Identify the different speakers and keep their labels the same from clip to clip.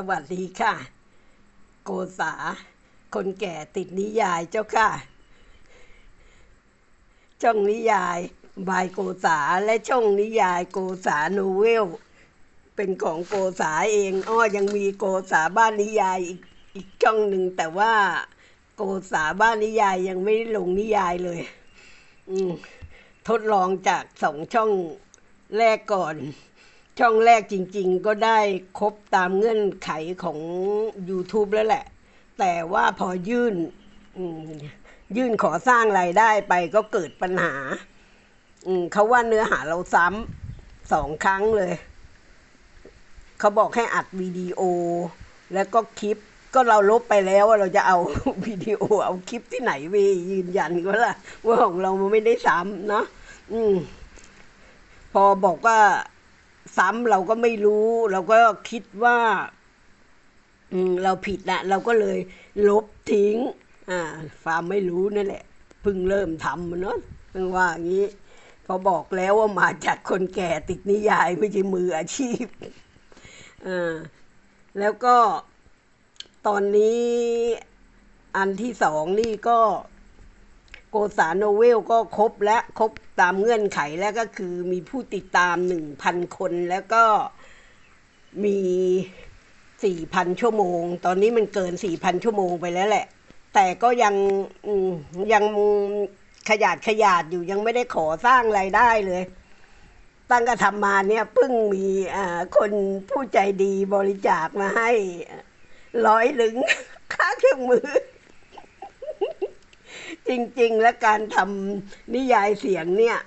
Speaker 1: สวัสดีค่ะ โกษา คนแก่ติดนิยายเจ้าค่ะ ช่องนิยายบายโกษาและช่องนิยายโกษาโนเวล เป็นของโกษาเองอ้อยังมีโกษาบ้านนิยายอีกอีกช่องหนึ่งแต่ว่าโกษาบ้านนิยายยังไม่ลงนิยายเลย อืมทดลองจากสองช่องแรกก่อน ช่องแรกจริงๆ ก็ได้ครบตามเงื่อนไขของ YouTube แล้วแหละ แต่ว่าพอยื่นยื่นขอสร้างรายได้ไปก็เกิดปัญหาเขาว่าเนื้อหาเราซ้ำสองครั้งเลย เขาบอกให้อัดวิดีโอ แล้วก็คลิป ก็เราลบไปแล้วว่าเราจะเอาวิดีโอ เอาคลิปที่ไหนไปยืนยันก็ล่ะว่าของเราไม่ได้ซ้ำเนาะอืมพอบอกว่า ซ้ำเราก็ไม่รู้ เราก็คิดว่าอืมเราผิดนะเราก็เลยลบทิ้ง อ่าฟามไม่รู้นั่นแหละเพิ่งเริ่มทำเนาะต้องว่าอย่างนี้พอบอกแล้วว่ามาจากคนแก่ติดนิยายไม่ใช่มืออาชีพอ่าแล้วก็ตอนนี้อันที่สองนี่ก็ โกษาโนเวลก็ครบและครบตามเงื่อนไขแล้วก็คือมีผู้ติดตามหนึ่งพันคนแล้วก็มีสี่พันชั่วโมง ตอนนี้มันเกินสี่พันชั่วโมงไปแล้วแหละ แต่ก็ยังยังขยาดขยาดอยู่ยังไม่ได้ขอสร้างรายได้เลย ตั้งกระทำมาเนี่ยเพิ่งมีอ่าคนผู้ใจดีบริจาคมาให้ร้อยหนึ่งค่าเครื่องมือ จริง ๆ และการทำนิยายเสียงเนี่ย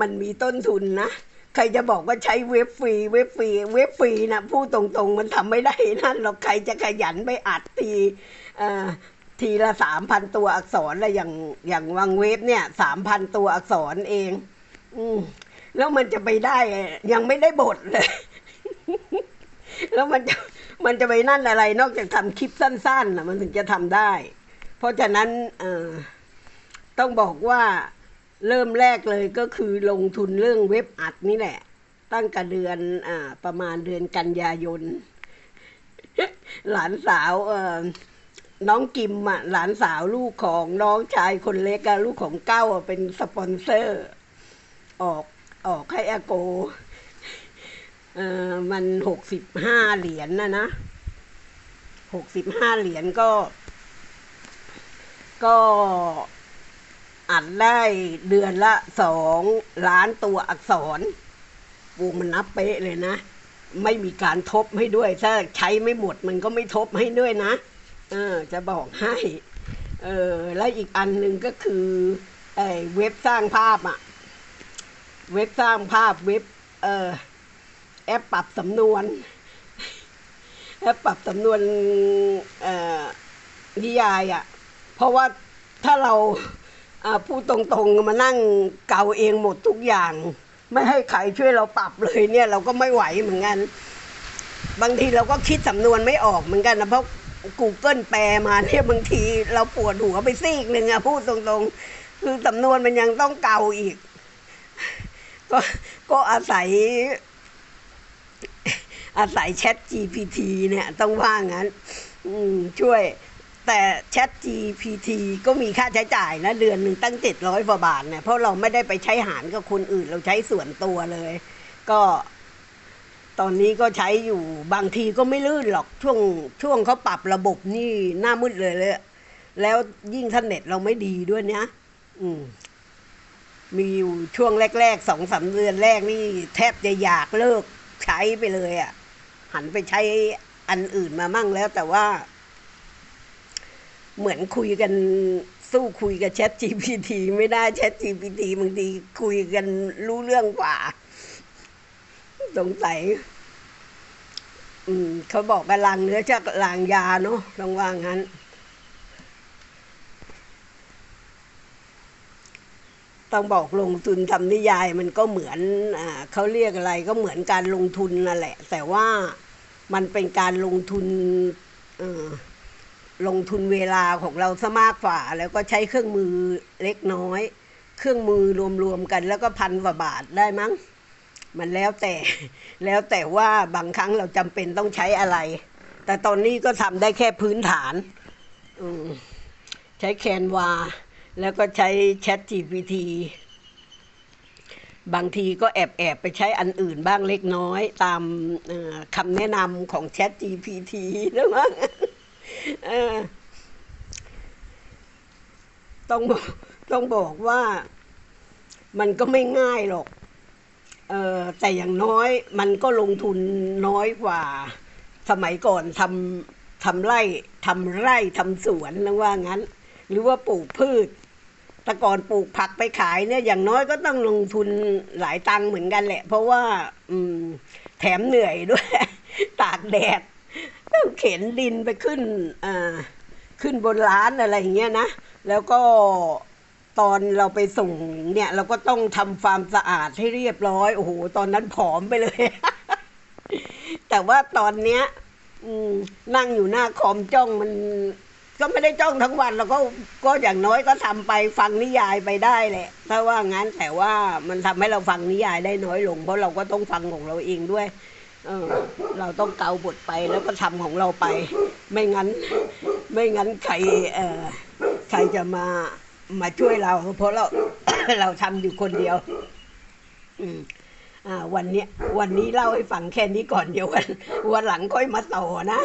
Speaker 1: มันมีต้นทุนนะ ใครจะบอกว่าใช้เว็บฟรี เว็บฟรี เว็บฟรีนะพูดตรงๆ มันทำไม่ได้นั่นหรอกใครจะขยันไปอัดทีทีละสามพันตัวอักษรแล้วอย่างอย่างวังเว็บเนี่ยสามพันตัวอักษรเอง อืมแล้วมันจะไปได้ยังไม่ได้บทเลย แล้วมันจะมันจะไปนั่นอะไร นอกจากทำคลิปสั้นๆนะมันถึงจะทำได้ เพราะฉะนั้นต้องบอกว่าเริ่มแรกเลยก็คือลงทุนเรื่องเว็บอัดนี่แหละ ตั้งแต่เดือนอประมาณเดือนกันยายน หลานสาวน้องกิมอะหลานสาวลูกของน้องชายคนเล็กอะลูกของเก้าเป็นสปอนเซอร์ ออกออกให้อาโกเออมันหกสิบห้าเหรียญนะนะหกสิบห้าเหรียญก็ ก็อัดได้เดือนละสองล้านตัวอักษรวงมันนับเป๊ะเลยนะ ไม่มีการทบให้ด้วย ถ้าใช้ไม่หมดมันก็ไม่ทบให้ด้วยนะ เออ จะบอกให้ เออ และอีกอันหนึ่งก็คือไอ้เว็บสร้างภาพอะเว็บสร้างภาพเว็บ เออแอปปรับสำนวน แอปปรับสำนวนเอ่อนิยายอะ่ะ เพราะว่าถ้าเราพูดตรงๆมานั่งเกาเองหมดทุกอย่าง ไม่ให้ใครช่วยเราปรับเลยเนี่ยเราก็ไม่ไหวเหมือนกัน บางทีเราก็คิดสำนวนไม่ออกเหมือนกันนะเพราะ Google แปลมาเนี่ยบางทีเราปวดหัวไปซีกหนึ่งอะพูดตรงๆ คือสำนวนมันยังต้องเกาอีก ก็ก็อาศัย อาศัย Chat GPT เนี่ย ต้องว่างั้นช่วย แต่ Chat GPT ก็มีค่าใช้จ่ายนะ เดือนหนึ่งตั้งเจ็ดร้อยกว่าบาทเนี่ยเพราะเราไม่ได้ไปใช้หารกับคนอื่น เราใช้ส่วนตัวเลย ก็ ตอนนี้ก็ใช้อยู่บางทีก็ไม่ลื่นหรอกช่วงช่วงเขาปรับระบบนี่หน้ามืดเลยเลย แล้วยิ่งท่านเน็ตเราไม่ดีด้วยเนี้ยอืมมีอยู่ช่วงแรกๆสองสามเดือนแรกนี่ แทบจะอยากเลิกใช้ไปเลยอะ่ะ หันไปใช้อันอื่นมามั่งแล้วแต่ว่า เหมือนคุยกันสู้คุยกับแชท GPT ไม่ได้แชท GPT บางทีคุยกันรู้เรื่องกว่า สงสัยเขาบอกว่าลางเนื้อจะลางยาเนาะต้องว่างั้น ต้องบอกลงทุนทำนิยายมันก็เหมือนอเขาเรียกอะไรก็เหมือนการลงทุนนั่นแหละ แต่ว่ามันเป็นการลงทุนอ ลงทุนเวลาของเราซะมากกว่า แล้วก็ใช้เครื่องมือเล็กน้อย เครื่องมือรวมๆกัน แล้วก็พันกว่าบาทได้มั้ง มันแล้วแต่แล้วแต่ว่าบางครั้งเราจำเป็นต้องใช้อะไร แต่ตอนนี้ก็ทำได้แค่พื้นฐานอใช้แคนวา แล้วก็ใช้ Chat GPT บางทีก็แอบแอบไปใช้อันอื่นบ้างเล็กน้อย ตามคำแนะนำของ Chat GPT นะมั้ง เออต้องบอกต้องบอกว่ามันก็ไม่ง่ายหรอก เออแต่อย่างน้อยมันก็ลงทุนน้อยกว่า สมัยก่อนทำทำไร่ทำไร่ทำสวนแล้วว่างั้น หรือว่าปลูกพืชแต่ก่อนปลูกผักไปขายเนี่ยอย่างน้อยก็ต้องลงทุนหลายตังค์เหมือนกันแหละ เพราะว่า อืม แถมเหนื่อยด้วย ตากแดด ต้องเข็นดินไปขึ้นอ่าขึ้นบนร้านอะไรอย่างเงี้ยนะ แล้วก็ตอนเราไปส่งเนี่ยเราก็ต้องทำความสะอาดให้เรียบร้อย โอ้โห ตอนนั้นผอมไปเลย แต่ว่าตอนเนี้ยนั่งอยู่หน้าคอมจ้องมันก็ไม่ได้จ้องทั้งวันเราก็ก็อย่างน้อยก็ทำไปฟังนิยายไปได้แหละ ถ้าว่างั้นแต่ว่ามันทำให้เราฟังนิยายได้น้อยลง เพราะเราก็ต้องฟังของเราเองด้วย เออ เราต้องเกาบทไปแล้วก็ทำของเราไป ไม่งั้น ไม่งั้นใครเออใครจะมามาช่วยเรา เพราะเราเราทำอยู่คนเดียว อืมอ่า วันนี้วันนี้เล่าให้ฟังแค่นี้ก่อนเดี๋ยววันวันหลังค่อยมาต่อนะ